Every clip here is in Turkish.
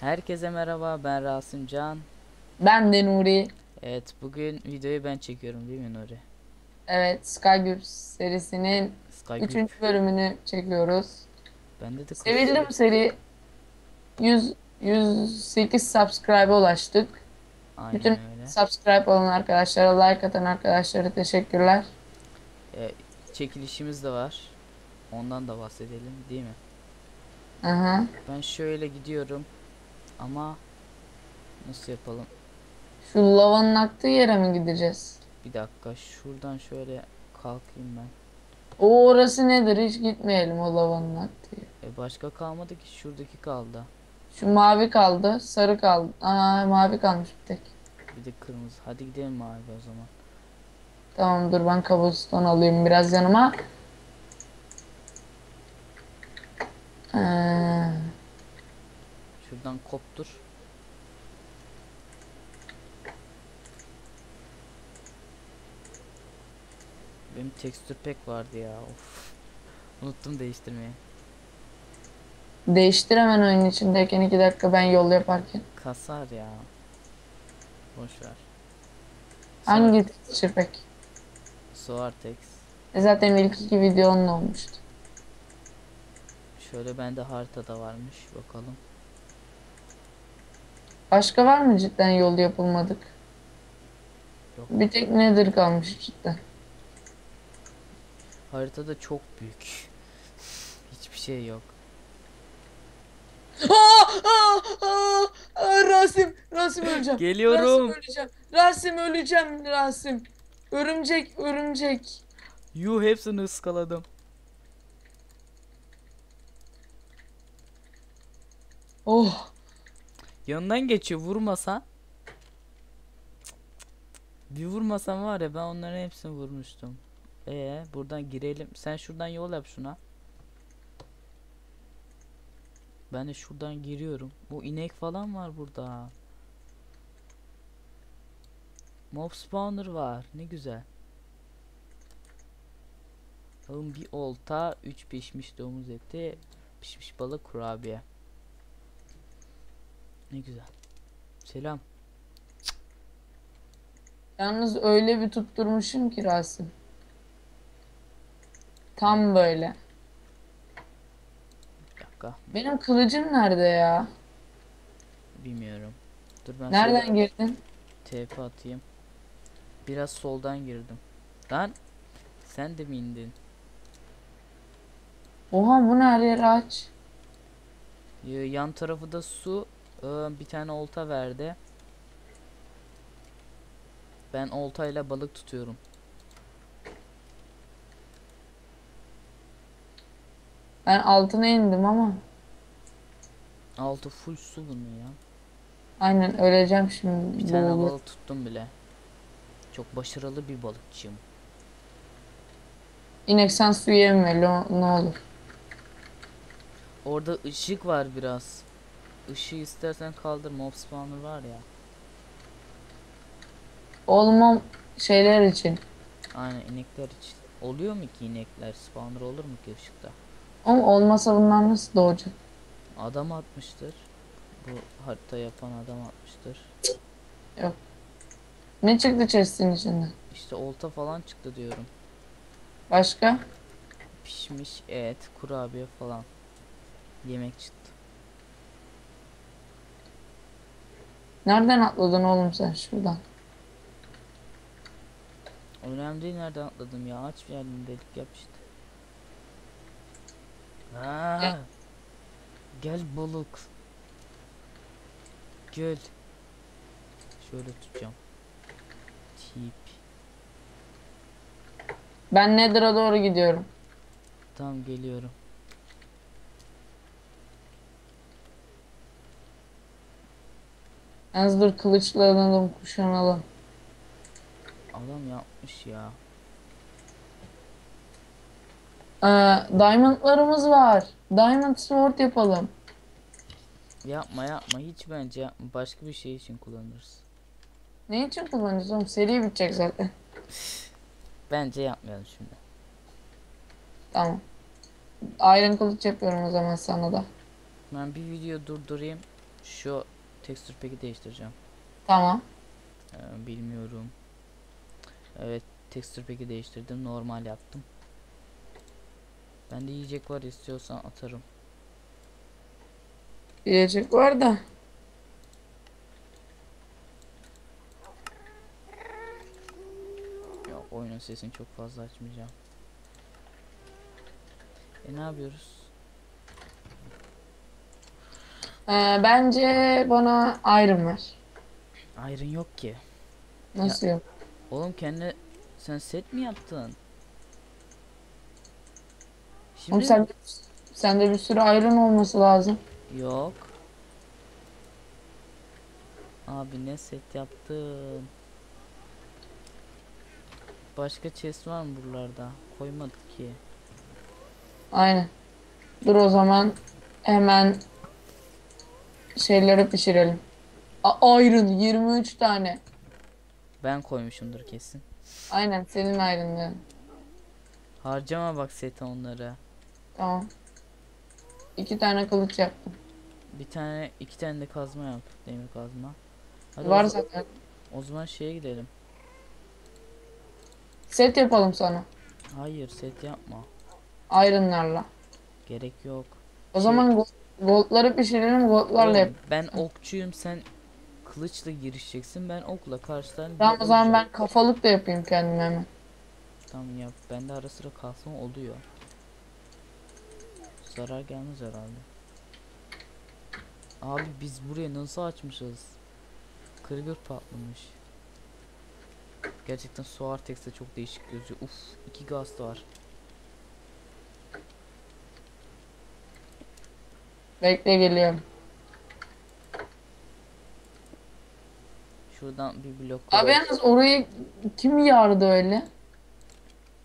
Herkese merhaba ben Rasim Can. Ben de Nuri. Evet bugün videoyu ben çekiyorum değil mi Nuri? Evet, Skygroup serisinin Sky 3. Group. bölümünü çekiyoruz. Bende de Sevildi bu seri. 100 108 subscribe'a ulaştık. Aynen Bütün öyle. subscribe olan arkadaşlara, like atan arkadaşlara teşekkürler. Ee, çekilişimiz de var. Ondan da bahsedelim değil mi? Aha. Ben şöyle gidiyorum. Ama nasıl yapalım? Şu lavanın aktığı yere mi gideceğiz? Bir dakika şuradan şöyle kalkayım ben. O orası nedir? Hiç gitmeyelim o lavanın aktığı. E başka kalmadı ki şuradaki kaldı. Şu mavi kaldı, sarı kaldı. Aa mavi kalmış bir tek. Bir de kırmızı. Hadi gidelim abi o zaman. Tamam dur ben kabuston alayım biraz yanıma. Ee, Şuradan koptur. Benim tekstür pek vardı ya. Of. Unuttum değiştirmeyi. değiştir hemen oyun içindeyken iki dakika ben yol yaparken. Kasar ya. Boş ver. Hangi texture pek? Soartex. E zaten ilk iki video onun olmuştu. Şöyle bende haritada varmış. Bakalım. Başka var mı cidden yol yapılmadık? Yok. Bir tek nedir kalmış cidden. Haritada çok büyük. Hiçbir şey yok. Aa, aa, aa, aa, Rasim, Rasim öleceğim. Geliyorum. Rasim öleceğim. Rasim öleceğim Rasim. Örümcek, örümcek. Yuh hepsini ıskaladım. Oh. Yanından geçiyor vurmasan. Bir vurmasan var ya ben onların hepsini vurmuştum. Ee buradan girelim. Sen şuradan yol yap şuna. Ben de şuradan giriyorum. Bu inek falan var burada. Mob spawner var. Ne güzel. Oğlum bir olta, 3 pişmiş domuz eti, pişmiş balık kurabiye. Ne güzel. Selam. Yalnız öyle bir tutturmuşum ki Rasim. Tam böyle. Bir dakika. Benim kılıcım nerede ya? Bilmiyorum. Dur ben Nereden şöyle girdin? TP atayım. Biraz soldan girdim. Lan sen de mi indin? Oha bu ne her aç. Ee, Yan tarafı da su. Ee, Bir tane olta verdi. Ben oltayla balık tutuyorum. Ben altına indim ama. Altı full su bunun ya. Aynen öleceğim şimdi. Bir tane boğulup. balık tuttum bile. Çok başarılı bir balıkçıyım. İnek sen su yeme ne olur. Orada ışık var biraz. Işığı istersen kaldır. Mob spawner var ya. Olmam şeyler için. Aynen inekler için. Oluyor mu ki inekler? Spawner olur mu ki ışıkta? Ama olmasa bunlar nasıl doğacak? Adam atmıştır. Bu harita yapan adam atmıştır. Ne çıktı chest'in içinden? İşte olta falan çıktı diyorum. Başka? Pişmiş et, kurabiye falan. Yemek çıktı. Nereden atladın oğlum sen şuradan? Önemli değil nereden atladım ya. Aç bir yerden delik yap işte. Aa, gel balık. Gel. Şöyle tutacağım. Tip. Ben Nether'a doğru gidiyorum. Tamam geliyorum. Yalnız dur kılıçlanalım, kuşanalım. Adam yapmış ya. Ee, diamondlarımız var. Diamond sword yapalım. Yapma yapma hiç bence yapma. Başka bir şey için kullanırız. Ne için kullanacağız oğlum? Seri bitecek zaten. Bence yapmayalım şimdi. Tamam. Iron kılıç yapıyorum o zaman sana da. Ben bir video durdurayım. Şu tekstür peki değiştireceğim. Tamam. Ee, bilmiyorum. Evet tekstür peki değiştirdim. Normal yaptım. Bende yiyecek var istiyorsan atarım. Yiyecek var da. Yok oyunun sesini çok fazla açmayacağım. E ne yapıyoruz? Ee, bence bana Iron ver. Iron yok ki. Nasıl yok? Oğlum kendine sen set mi yaptın? Şimdi Oğlum sen, sende bir sürü Iron olması lazım. yok. Abi ne set yaptın? Başka chest var mı buralarda? Koymadık ki. Aynen. Dur o zaman hemen şeyleri pişirelim. A Iron 23 tane. Ben koymuşumdur kesin. Aynen senin Iron'ların. Harcama bak sete onları. Tamam. İki tane kılıç yaptım. Bir tane, iki tane de kazma yap. Demir kazma. Hadi Var o, zaten. o zaman şeye gidelim. Set yapalım sana. Hayır set yapma. Iron'larla. Gerek yok. O Şey- zaman go- goldları pişirelim goldlarla Oğlum, yap. ben okçuyum sen kılıçla girişeceksin ben okla karşıdan Tamam o zaman ben kafalık da yapayım kendime hemen. Tamam yap bende ara sıra kalsam oluyor. Zarar gelmez herhalde. Abi biz buraya nasıl açmışız? Kırgır patlamış. Gerçekten Soar Tex'te çok değişik gözüküyor. Uf iki gaz var. Bekle geliyorum. Şuradan bir blok Abi yalnız orayı kim yardı öyle?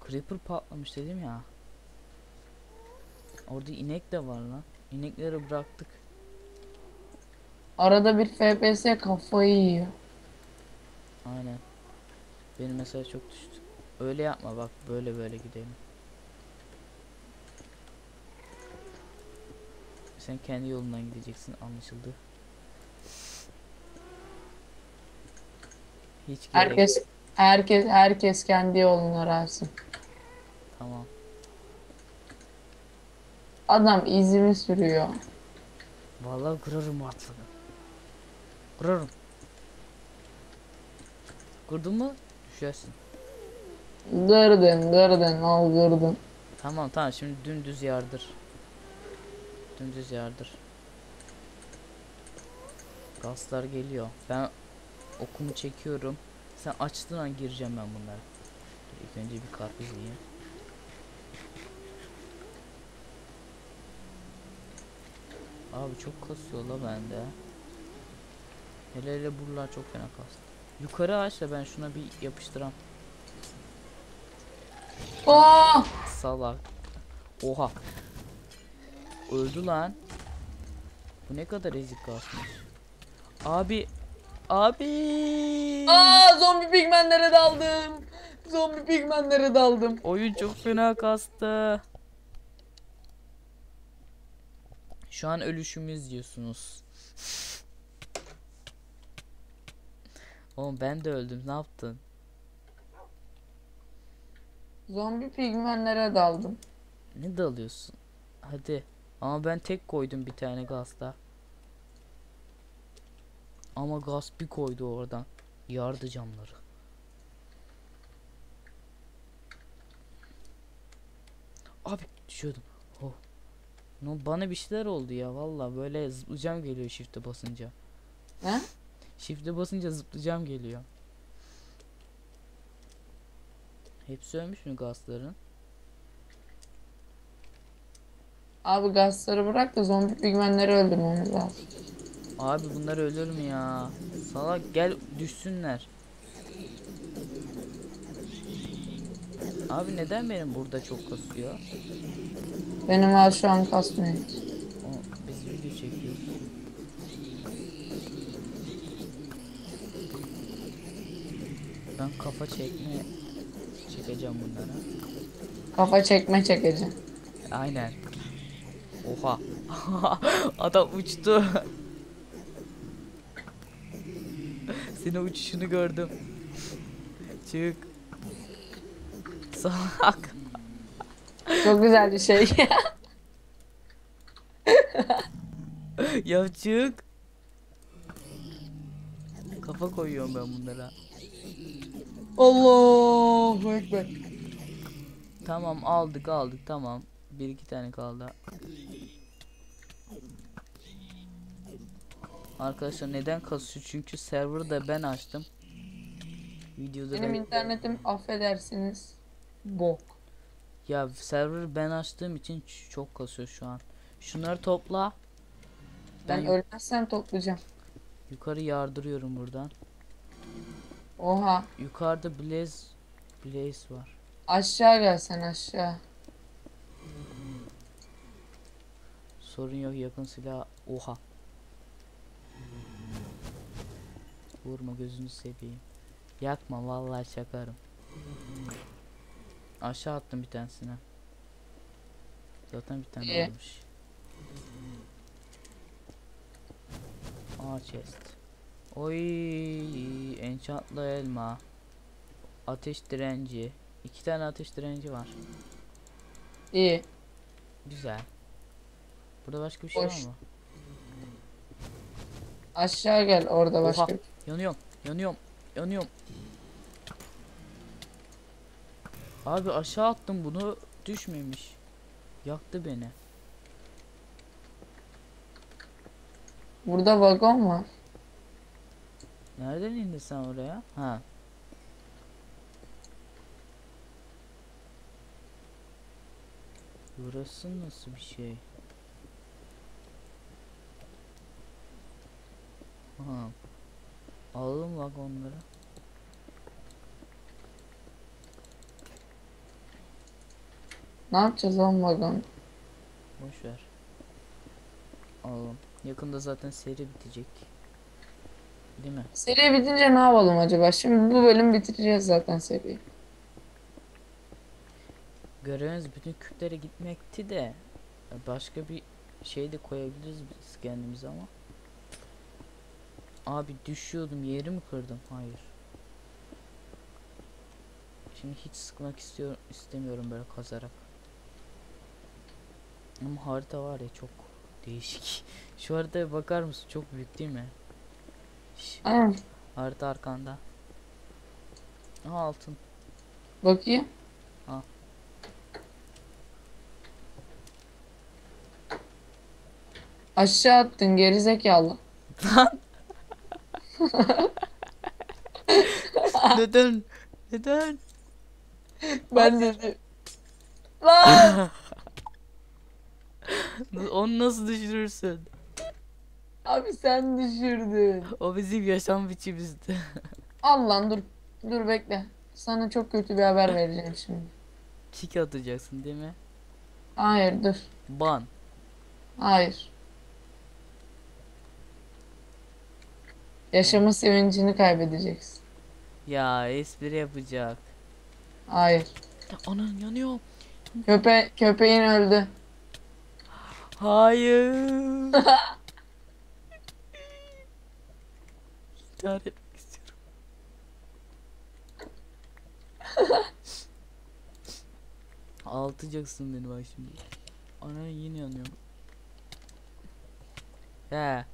Creeper patlamış dedim ya. Orada inek de var lan. İnekleri bıraktık. Arada bir FPS kafayı yiyor. Aynen. Benim mesela çok düştü. Öyle yapma bak böyle böyle gidelim. Sen kendi yolundan gideceksin anlaşıldı. Hiç gerek Herkes herkes herkes kendi yoluna razı. tamam. Adam izimi sürüyor. Vallahi kırarım artık. Kırarım. Kırdın mı? Düşersin. Gırdın gırdın al gırdın. Tamam tamam şimdi dümdüz yardır. Dümdüz yardır. Gazlar geliyor. Ben okumu çekiyorum. Sen açtığın an gireceğim ben bunlara. Dur ilk önce bir karpuz yiyeyim. Abi çok kasıyor la bende. Hele hele buralar çok fena kastı. Yukarı aç da ben şuna bir yapıştıram. Aa! Salak. Oha. Öldü lan. Bu ne kadar ezik kasmış. Abi. Abi. Aa zombi pigmenlere daldım. Zombi pigmenlere daldım. Oyun çok fena kastı. Şu an ölüşümüz diyorsunuz. Oğlum ben de öldüm. Ne yaptın? Zombi pigmenlere daldım. Ne dalıyorsun? Hadi. Ama ben tek koydum bir tane gazda. Ama gaz bir koydu oradan. Yardı camları. Abi düşüyordum. Oh. No, bana bir şeyler oldu ya valla böyle zıplayacağım geliyor shift'e basınca. Ne? Shift'e basınca zıplayacağım geliyor. Hepsi ölmüş mü gazların? Abi gazları bırak da zombi pigmenleri öldürmemiz lazım. Abi bunlar ölür mü ya? Salak gel düşsünler. Abi neden benim burada çok kasıyor? Benim al şu an kasmıyor. O, biz video çekiyoruz. Ben kafa çekme çekeceğim bunlara. Kafa çekme çekeceğim. Aynen. Oha. Adam uçtu. Senin uçuşunu gördüm. Çık. Salak. Çok güzel bir şey. ya çık. Kafa koyuyorum ben bunlara. Allahu Ekber. Tamam aldık aldık tamam. Bir iki tane kaldı. Arkadaşlar neden kasıyor? Çünkü server'ı da ben açtım. Videoda Benim da... internetim affedersiniz. Bok. Ya server ben açtığım için çok kasıyor şu an. Şunları topla. Ben Ben ölmezsem toplayacağım. yukarı yardırıyorum buradan. Oha. Yukarıda Blaze Blaze var. Aşağı gel sen aşağı. Sorun yok yakın silah. Oha. Vurma gözünü seveyim. Yakma vallahi çakarım. Aşağı attım bir tanesine. Zaten bir tane İyi. varmış. Aa chest. Oy enchantlı elma. Ateş direnci. İki tane ateş direnci var. İyi. Güzel. Burada başka bir şey Boş. var mı? Aşağı gel orada başka. Oha. Yanıyorum. Yanıyorum. Yanıyorum. Abi aşağı attım bunu düşmemiş. Yaktı beni. Burada vagon var. Nereden indin sen oraya? Ha. Burası nasıl bir şey? Ha. Alalım vagonları. Ne yapacağız oğlum vagon? Boş ver. Alalım. Yakında zaten seri bitecek. Değil mi? Seri bitince ne yapalım acaba? Şimdi bu bölüm bitireceğiz zaten seriyi. Görevimiz bütün küplere gitmekti de başka bir şey de koyabiliriz biz kendimize ama. Abi düşüyordum yeri mi kırdım? Hayır. Şimdi hiç sıkmak istiyor istemiyorum böyle kazarak. Ama harita var ya çok değişik. Şu haritaya bakar mısın? Çok büyük değil mi? Şş, harita arkanda. Aha altın. Bakayım. Ha. Aşağı attın gerizekalı. Neden? Neden? Ben dedim. Lan! Onu nasıl düşürürsün? Abi sen düşürdün. O bizim yaşam biçimimizdi. Al lan dur. Dur bekle. Sana çok kötü bir haber vereceğim şimdi. Kick atacaksın değil mi? Hayır dur. Ban. Hayır. Yaşama sevincini kaybedeceksin. Ya espri yapacak. Hayır. Anan yanıyor. Köpe köpeğin öldü. Hayır. İntihar etmek istiyorum. Altıcaksın beni bak şimdi. Anan yine yanıyorum. He.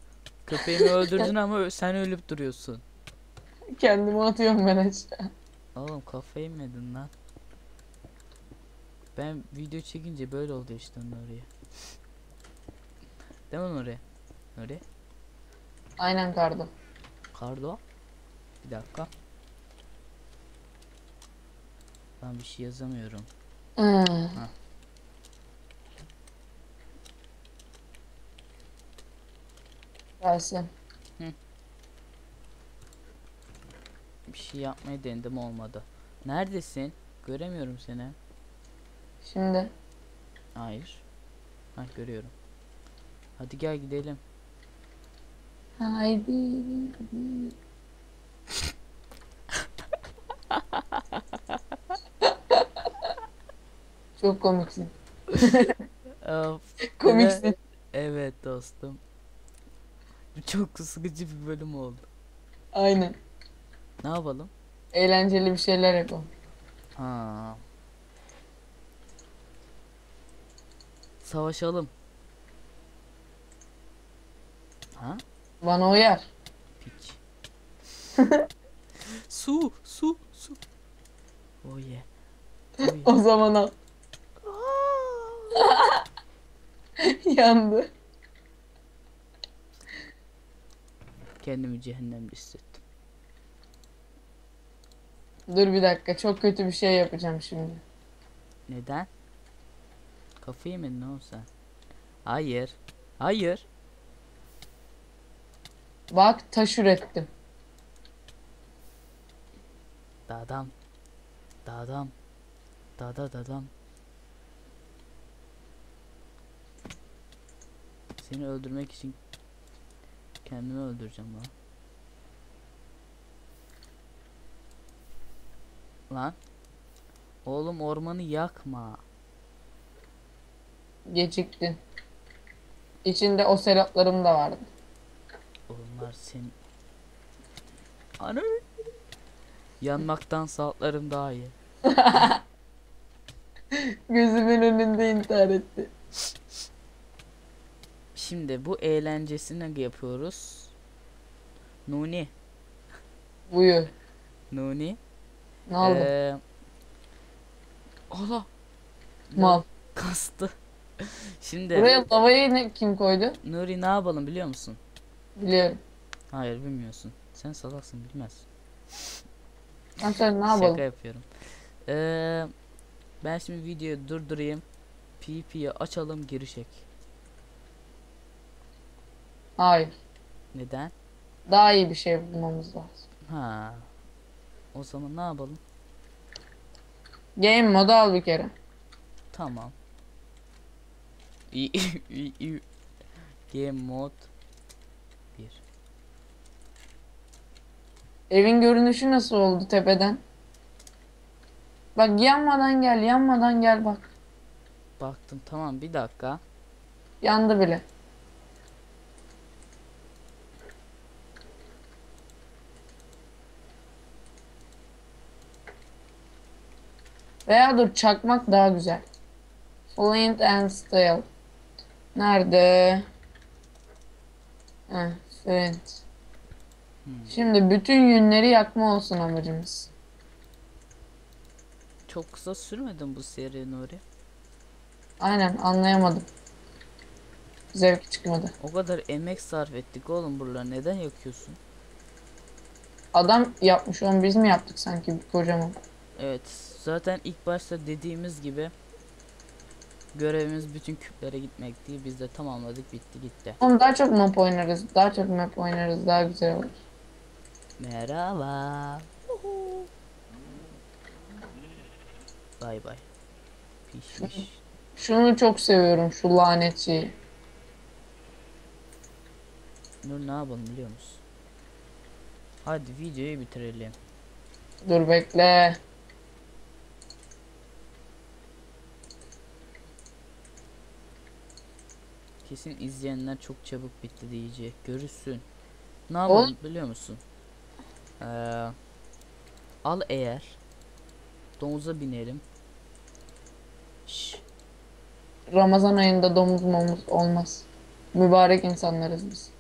Köpeğimi öldürdün ama sen ölüp duruyorsun. Kendimi atıyorum ben aşağı. Oğlum kafayı yemedin lan. Ben video çekince böyle oldu işte oraya. Değil mi oraya? Oraya? Aynen kardo. Kardo. Bir dakika. Ben bir şey yazamıyorum. Hmm. Gelsin. Bir şey yapmayı denedim olmadı. Neredesin? Göremiyorum seni. Şimdi. Hayır. Ha görüyorum. Hadi gel gidelim. Haydi. Çok komiksin. Komiksin. Evet dostum. Çok sıkıcı bir bölüm oldu. Aynen. Ne yapalım? Eğlenceli bir şeyler yapalım. Ha. Savaşalım. Ha? Bana uyar. Piç. su, su, su. Oh yeah. Oh yeah. O zaman al. Yandı. Kendimi cehennemde hissettim. Dur bir dakika çok kötü bir şey yapacağım şimdi. Neden? Kafayı yemedin oğlum sen. Hayır. Hayır. Bak taş ürettim. Dadam. Dadam. Dada dadam. Seni öldürmek için kendimi öldüreceğim lan. Lan. Oğlum ormanı yakma. Geciktin. İçinde o selatlarım da vardı. Onlar senin... Ana. Yanmaktan saatlerim daha iyi. Gözümün önünde intihar etti. Şimdi bu eğlencesini yapıyoruz. Nuni. Buyur. Nuni. Ne oldu? Ee, Allah. Mal. Kastı. Şimdi Buraya lavayı ne, kim koydu? Nuri ne yapalım biliyor musun? Biliyorum. Hayır bilmiyorsun. Sen salaksın bilmez. Sen ne Şaka yapalım? yapıyorum. Ee, ben şimdi videoyu durdurayım. PvP'yi açalım girişek. Hayır. Neden? Daha iyi bir şey bulmamız lazım. Ha. O zaman ne yapalım? Game modu al bir kere. Tamam. Game mod 1. Evin görünüşü nasıl oldu tepeden? Bak yanmadan gel, yanmadan gel bak. Baktım tamam bir dakika. Yandı bile. Veya dur çakmak daha güzel. Flint and steel. Nerede? Heh, flint. Hmm. Şimdi bütün yünleri yakma olsun amacımız. Çok kısa sürmedi mi bu seri Nuri? Aynen anlayamadım. Zevk çıkmadı. O kadar emek sarf ettik oğlum buraları neden yakıyorsun? Adam yapmış onu biz mi yaptık sanki kocaman? Evet zaten ilk başta dediğimiz gibi görevimiz bütün küplere gitmek değil biz de tamamladık bitti gitti. Oğlum daha çok map oynarız. Daha çok map oynarız. Daha güzel olur. Merhaba. Bay bay. Pişmiş. Şunu çok seviyorum. Şu lanet şeyi. Nur ne yapalım biliyor musun? Hadi videoyu bitirelim. Dur bekle. Kesin izleyenler çok çabuk bitti diyecek. Görürsün. Ne yapalım biliyor musun? Ee, al eğer. Domuza binelim. Şş, Ramazan ayında domuz momuz olmaz. Mübarek insanlarız biz.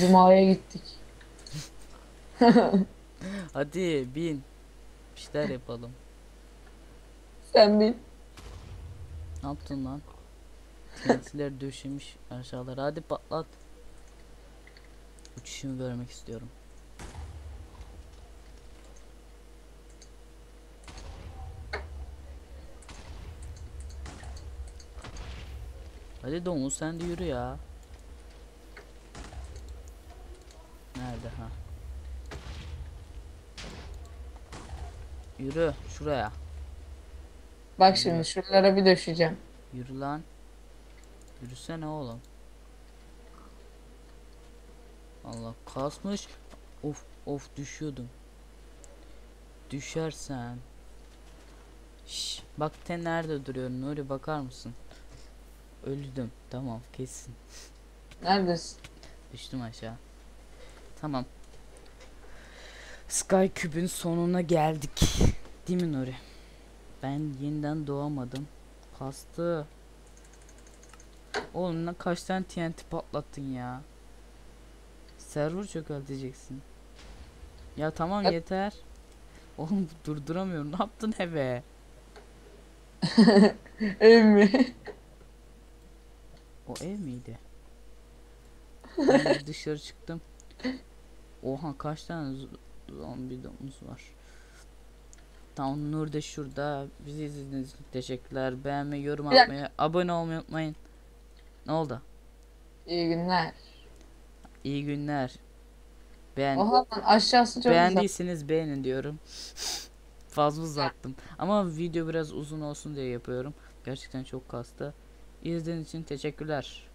Cuma'ya gittik. hadi bin. Bir şeyler yapalım. Sen bil. Ne yaptın lan? TNT'ler döşemiş aşağılara. Hadi patlat. Uçuşumu görmek istiyorum. Hadi domuz sen de yürü ya. Nerede ha? Yürü şuraya. Bak şimdi şuralara bir döşeceğim. Yürü lan. Yürüsene oğlum. Allah kasmış. Of of düşüyordum. Düşersen. Şş, bak te nerede duruyor Nuri bakar mısın? Öldüm. Tamam kesin. Neredesin? Düştüm aşağı. Tamam. Sky Cube'ün sonuna geldik. Değil mi Nuri? Ben yeniden doğamadım. Kastı. Oğlum ne kaç tane TNT patlattın ya. Server çökerteceksin. Ya tamam Ya- yeter. Oğlum durduramıyorum. Ne yaptın eve? Ev mi? O ev miydi? Ben dışarı çıktım. Oha kaç tane zombi domuz var. Tamam Nur da şurada. Bizi izlediğiniz için teşekkürler. Beğenmeyi, yorum atmayı, abone olmayı unutmayın. Ne oldu? İyi günler. İyi günler. Beğen Oha lan aşağısı çok beğendiyseniz beğenin diyorum. Fazla uzattım. Ama video biraz uzun olsun diye yapıyorum. Gerçekten çok kastı. İzlediğiniz için teşekkürler.